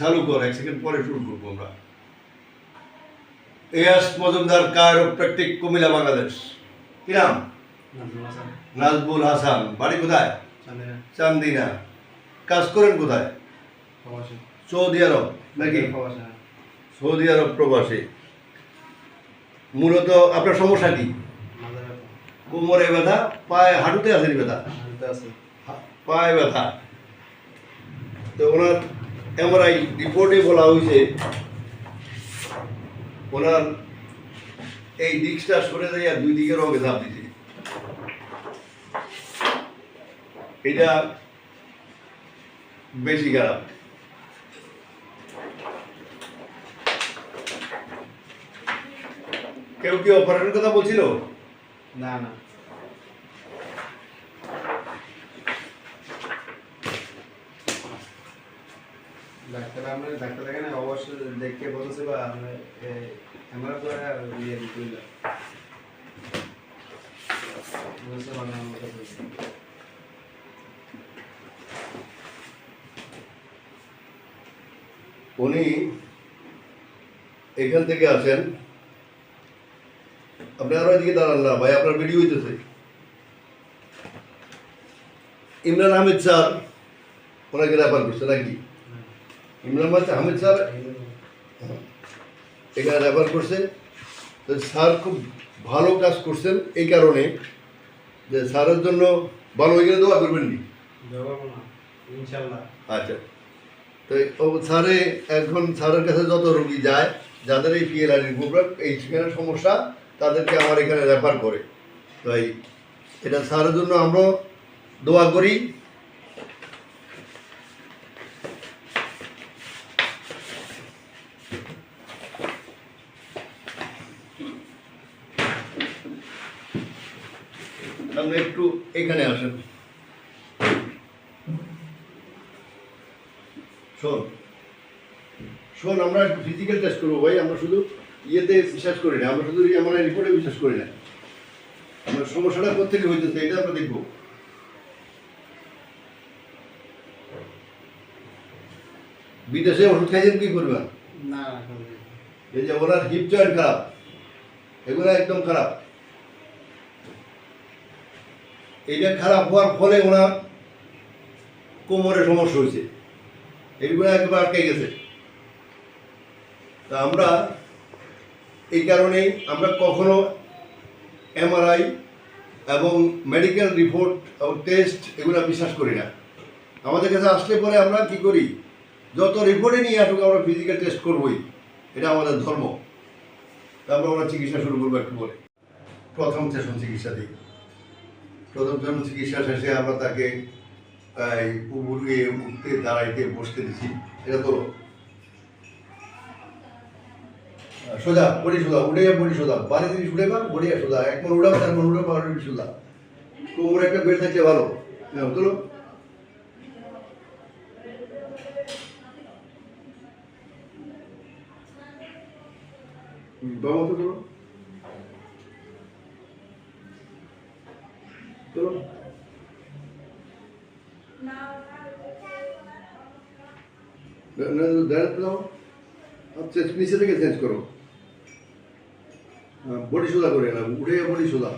চালু কর এক সেকেন্ড পরে শুরু করব আমরা। এয়াস মজুমদার কায়োপ্র্যাকটিক কুমিল্লা বাংলাদেশ। কি নাম? নাজবুল হাসান। বাড়ি কোথায়? চান্দিনা। কাজ করেন কোথায়? সৌদি আরব নাকি? সৌদি আরব প্রবাসী মূলত আপনার সমস্যা কি? কোমরে ব্যথা পায়ে হাঁটুতে আসেনি ব্যথা? পায়ে ব্যথা। তো ওনার এমআরআই রিপোর্টে বলা হয়েছে, ওনার এই ডিস্কটা সরে আর দুই দিকের রঙে ধাপ দিছে। এটা বেশি খারাপ। কেউ কি অপারেশনের কথা বলছিল? না না। ইয়ে উনি এখান থেকে আসেন। আপনি আরও এদিকে দাঁড়ান না, ভাই, আপনার ভিডিও হইতেছে। ইমরান আহমেদ স্যার, ওনাকে রেফার করছে নাকি? ইমরান আহমেদ আহমেদ স্যার। এখানে রেফার করছে তো স্যার খুব ভালো কাজ করছেন এই কারণে যে স্যারের জন্য ভালো এখানে দোয়া করবেন নি। আচ্ছা। তো ও স্যারে এখন স্যারের কাছে যত রুগী যায় যাদের এই পিএলআইডির প্রবলেম এই স্কিনের সমস্যা তাদেরকে আমার এখানে রেফার করে। তাই এটা স্যারের জন্য আমরা দোয়া করি। আপনি একটু এখানে আসেন। শোন শোন আমরা ফিজিক্যাল টেস্ট করব ভাই আমরা শুধু ইয়েতে বিশ্বাস করি না আমরা শুধু আমার রিপোর্টে বিশ্বাস করি না। আমরা সমস্যাটা কোথেকে হইতেছে এটা আমরা দেখব। বিদেশে ওষুধ খাইছেন কি করবেন না। এই যে ওনার হিপ জয়েন্ট খারাপ এগুলো একদম খারাপ। এইটা খারাপ হওয়ার ফলে ওনার কোমরে সমস্যা হয়েছে। এইগুলো একেবারে আটকে গেছে। তা আমরা এই কারণেই আমরা কখনো এমআরআই এবং মেডিকেল রিপোর্ট টেস্ট এগুলো বিশ্বাস করি না। আমাদের কাছে আসলে পরে আমরা কি করি? যত রিপোর্টে নিয়ে আসুক, আমরা ফিজিক্যাল টেস্ট করবই। এটা আমাদের ধর্ম। তারপর আমরা চিকিৎসা শুরু করব একটু পরে। প্রথম সেশন চিকিৎসা দিই। প্রথম চিকিৎসা শেষে আমরা তাকে, এই উঠতে, দাঁড়াইতে বসতে দিছি। এটা তো সোজা, বড়ি সোজা উঠে যা বড়ি সোজা। বাড়ি জিনিস উঠে বা বড়িয়া সোজা। একবার উড়াবো, তারপর উড়ে বাড়ি সোজা। কোমরে একটা বেল্ট থাকলে ভালো। হ্যাঁ তোলো বাবা তো তোলো দাঁড়াতে থেকে চেঞ্জ করো। বডি সোজা করে না উঠে বডি সোজা।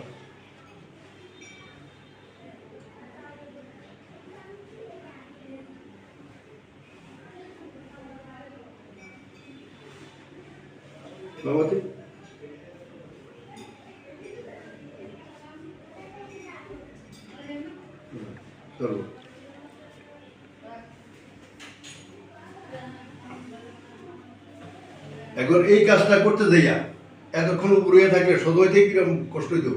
বাবাতে চলো এখন এই কাজটা করতে যাইয়া এতক্ষণ উপরে থাকলে সদয় থেকে কীরকম কষ্ট হইত?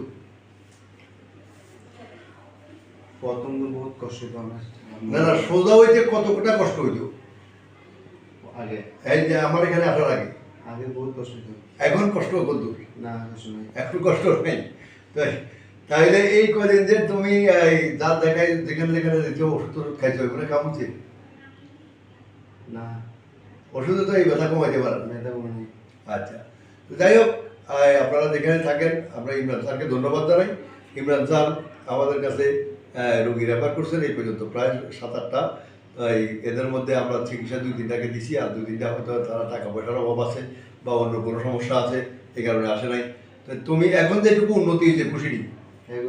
প্রথম তো বহুত কষ্ট তো আমার। না না সোজা হইতে কতটা কষ্ট হইত? আগে। এই যে আমার এখানে আসার আগে। আগে বহুত কষ্ট এখন কষ্ট করতো না একটু কষ্ট নেই? তাই তাইলে এই কদিন যে তুমি এই যার দেখাই যেখানে যেখানে দেখছ ওষুধ খাইছো এগুলো কামুচ্ছে না। ওষুধে তো এই ব্যথা কমাইতে পারে না মেয়েটা নেই আচ্ছা। তো যাই হোক আপনারা যেখানে থাকেন আমরা ইমরান স্যারকে ধন্যবাদ জানাই। ইমরান স্যার আমাদের কাছে রোগী রেফার করছেন এই পর্যন্ত প্রায় সাত আটটা এই এদের মধ্যে আমরা চিকিৎসা দুই তিনটাকে দিছি আর দুই তিনটা হয়তো তারা টাকা পয়সার অভাব আছে বা অন্য কোনো সমস্যা আছে এই কারণে আসে নাই। তো তুমি এখন যেটুকু উন্নতি হয়েছে খুশি? হ্যাঁ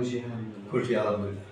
খুশি আলহামদুলিল্লাহ।